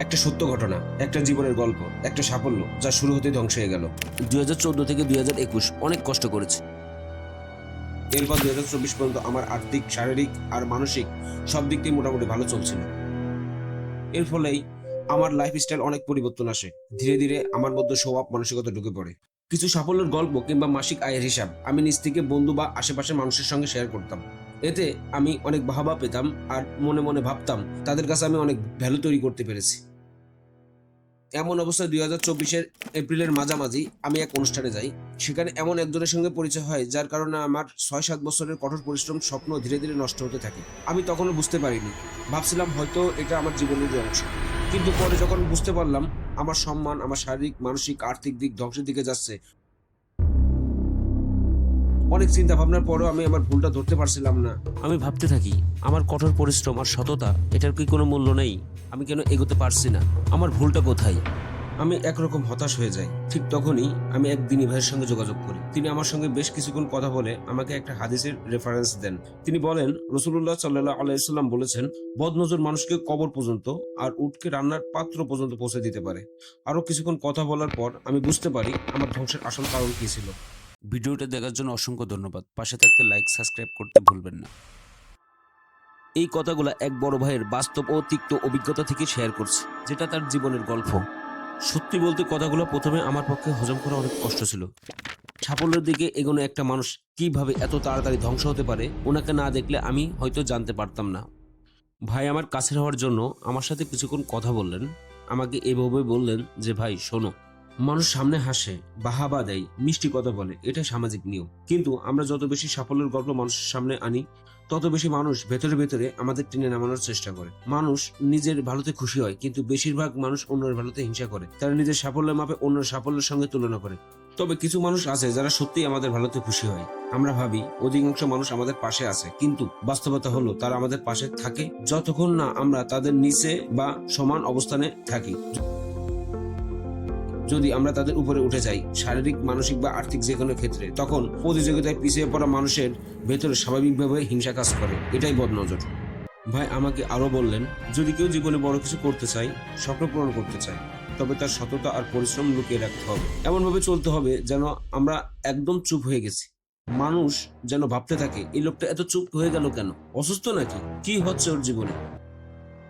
একটা সত্য ঘটনা একটা জীবনের গল্প একটা সাফল্য যা শুরু হতে ধ্বংস হয়ে গেল। দুই হাজার চোদ্দ থেকে দুই হাজার একুশ অনেক কষ্ট করেছি। এরপর দুই হাজার চব্বিশ পর্যন্ত আমার আর্থিক শারীরিক আর মানসিক সব দিক দিয়ে মোটামুটি ভালো চলছিল। এর ফলেই আমার লাইফস্টাইল অনেক পরিবর্তন আসে। ধীরে ধীরে আমার মধ্যে স্বভাব মানসিকতা ঢুকে পড়ে। কিছু সাফল্যের গল্প কিংবা মাসিক আয়ের হিসাব আমি নিজ থেকে বন্ধু বা আশেপাশের মানুষের সঙ্গে শেয়ার করতাম। এতে আমি অনেক বাহাবা পেতাম আর মনে মনে ভাবতাম তাদের কাছে আমি অনেক ভ্যালু তৈরি করতে পেরেছি। এমন অবস্থায় দুই হাজার চব্বিশের এপ্রিলের মাঝামাঝি আমি এক অনুষ্ঠানে যাই। সেখানে এমন একজনের সঙ্গে পরিচয় হয় যার কারণে আমার ছয় সাত বছরের কঠোর পরিশ্রম স্বপ্ন ধীরে ধীরে নষ্ট হতে থাকে। আমি তখনও বুঝতে পারিনি। ভাবছিলাম হয়তো এটা আমার জীবনের অংশ। কিন্তু পরে যখন বুঝতে পারলাম, আমার সম্মান, আমার শারীরিক, মানসিক, আর্থিক দিক ধ্বংসের দিকে যাচ্ছে অনেক চিন্তা ভাবনার পরেও আমি আমার ভুলটা ধরতে পারছিলাম না। আমি ভাবতে থাকি আমার কঠোর পরিশ্রম আর সততা এটার কি কোনো মূল্য নেই? আমি কেন এগোতে পারছি না? আমার ভুলটা কোথায়? আমি একরকম হতাশ হয়ে যাই। ঠিক তখনই আমি এক দিনী ভাইয়ের সঙ্গে যোগাযোগ করি। তিনি আমার সঙ্গে বেশ কিছুক্ষণ কথা বলে আমাকে একটা হাদিসের রেফারেন্স দেন। তিনি বলেন রসুল্লাহ সাল্লাহ আলাইসাল্লাম বলেছেন বদনজর মানুষকে কবর পর্যন্ত আর উটকে রান্নার পাত্র পর্যন্ত পৌঁছে দিতে পারে। আরও কিছুক্ষণ কথা বলার পর আমি বুঝতে পারি আমার ধ্বংসের আসল কারণ কী ছিল। ভিডিওটা দেখার জন্য অসংখ্য ধন্যবাদ। পাশে থাকতে লাইক সাবস্ক্রাইব করতে ভুলবেন না। এই কথাগুলো এক বড় ভাইয়ের বাস্তব ও তিক্ত অভিজ্ঞতা থেকে শেয়ার করছে, যেটা তার জীবনের গল্প। সত্যি বলতে কথাগুলো প্রথমে আমার পক্ষে হজম করা অনেক কষ্ট ছিল। সাফল্যের দিকে এগোনো একটা মানুষ কীভাবে এত তাড়াতাড়ি ধ্বংস হতে পারে, ওনাকে না দেখলে আমি হয়তো জানতে পারতাম না। ভাই আমার কাছের হওয়ার জন্য আমার সাথে কিছুক্ষণ কথা বললেন। আমাকে এভাবে বললেন যে, ভাই, শোনো মানুষ সামনে হাসে, বাহাবা দেয়, মিষ্টি কথা বলে এটা সামাজিক নিয়ম। কিন্তু আমরা যত বেশি সাফল্যের গল্প মানুষের সামনে আনি, তত বেশি মানুষ ভেতরে ভেতরে আমাদের টেনে নামানোর চেষ্টা করে। মানুষ নিজের ভালোতে খুশি হয়, কিন্তু বেশিরভাগ মানুষ অন্যের ভালোতে হিংসা করে। তারা নিজের সাফল্যের মাপে অন্যের সাফল্যের সঙ্গে তুলনা করে। তবে কিছু মানুষ আছে যারা সত্যিই আমাদের ভালোতে খুশি হয়। আমরা ভাবি, অধিকাংশ মানুষ আমাদের পাশে আছে। কিন্তু বাস্তবতা হলো, তারা আমাদের পাশে থাকে যতক্ষণ না আমরা তাদের নিচে বা সমান অবস্থানে থাকি। যদি আমরা তাদের উপরে উঠে যাই, শারীরিক, মানসিক বা আর্থিক যে কোনো ক্ষেত্রে, তখন প্রতিযোগিতায় পিছিয়ে পড়া মানুষের ভেতরে স্বাভাবিকভাবে হিংসা কাজ করে। এটাই বদনজর। ভাই আমাকে আরও বললেন, যদি কেউ জীবনে বড় কিছু করতে চায়, স্বপ্ন পূরণ করতে চায়, তবে তার সততা আর পরিশ্রম লুকিয়ে রাখতে হবে। এমনভাবে চলতে হবে যেন আমরা একদম চুপ হয়ে গেছি। মানুষ যেন ভাবতে থাকে, এই লোকটা এত চুপ হয়ে গেল কেন? অসুস্থ নাকি? কি হচ্ছে ওর জীবনে?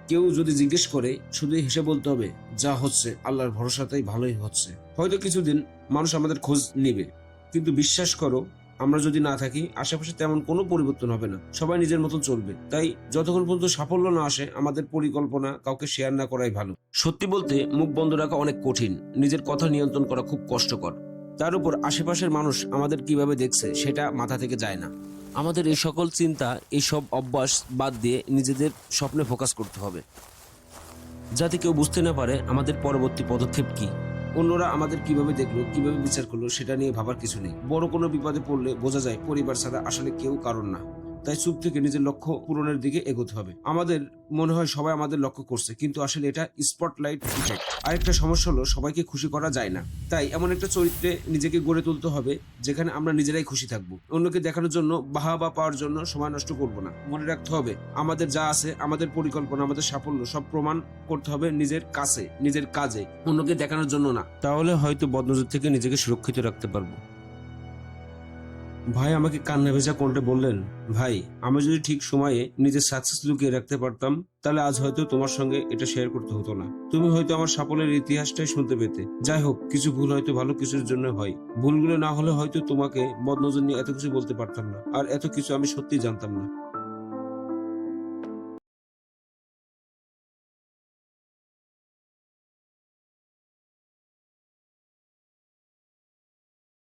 কেউ যদি জিজ্ঞেস করে শুধু হেসে বলতে হবে, যা হচ্ছে, আল্লাহর ভরসাতেই ভালোই হচ্ছে। হয়তো কিছুদিন মানুষ আমাদের খোঁজ নিবে। কিন্তু বিশ্বাস করো, আমরা যদি না থাকি, আশেপাশে তেমন কোনো পরিবর্তন হবে না। সবাই নিজের মতন চলবে। তাই যতক্ষণ পর্যন্ত সাফল্য না আসে, আমাদের পরিকল্পনা কাউকে শেয়ার না করাই ভালো। সত্যি বলতে, মুখ বন্ধ রাখা অনেক কঠিন। নিজের কথা নিয়ন্ত্রণ করা খুব কষ্টকর। তার উপর আশেপাশের মানুষ আমাদের কীভাবে দেখছে, সেটা মাথা থেকে যায় না। আমাদের এই সকল চিন্তা, এই সব অভ্যাস বাদ দিয়ে নিজেদের স্বপ্নে ফোকাস করতে হবে। যাতে কেউ বুঝতে না পারে আমাদের পরবর্তী পদক্ষেপ কি। অন্যরা আমাদের কীভাবে দেখল, কীভাবে বিচার করল, সেটা নিয়ে ভাবার কিছু নেই। বড় কোনো বিপদে পড়লে বোঝা যায়, পরিবার ছাড়া আসলে কেউ কারণ না। তাই চুপ থেকে নিজের লক্ষ্য পূরণের দিকে এগোতে হবে। আমাদের মনে হয় সবাই আমাদের লক্ষ্য করছে, কিন্তু আসলে এটা স্পটলাইট ইফেক্ট আরেকটা সমস্যা হলো, সবাইকে খুশি করা যায় না। তাই এমন একটা চরিত্রে নিজেকে গড়ে তুলতে হবে, যেখানে আমরা নিজেরাই খুশি থাকব। অন্যকে দেখানোর জন্য, বাহাবা পাওয়ার জন্য সময় নষ্ট করব না। মনে রাখতে হবে, আমাদের যা আছে, আমাদের পরিকল্পনা, আমাদের সাফল্য, সব প্রমাণ করতে হবে নিজের কাছে, নিজের কাজে, অন্যকে দেখানোর জন্য না। তাহলে হয়তো বদনজর থেকে নিজেকে সুরক্ষিত রাখতে পারব। ভাই, আমাকে কান্না ভেজা কণ্ঠে বললেন, ভাই, আমি যদি ঠিক সময়ে নিজের সাকসেস লুকিয়ে রাখতে পারতাম, তাহলে আজ হয়তো তোমার সঙ্গে এটা শেয়ার করতে হতো না। তুমি হয়তো আমার সাফল্যের ইতিহাসটাই শুনতে পেতে। যাই হোক, কিছু ভুল হয়তো ভালো কিছুর জন্য হয়। ভুলগুলো না হলে হয়তো তোমাকে বদনজর নিয়ে এত কিছু বলতে পারতাম না। আর এত কিছু আমি সত্যি জানতাম না।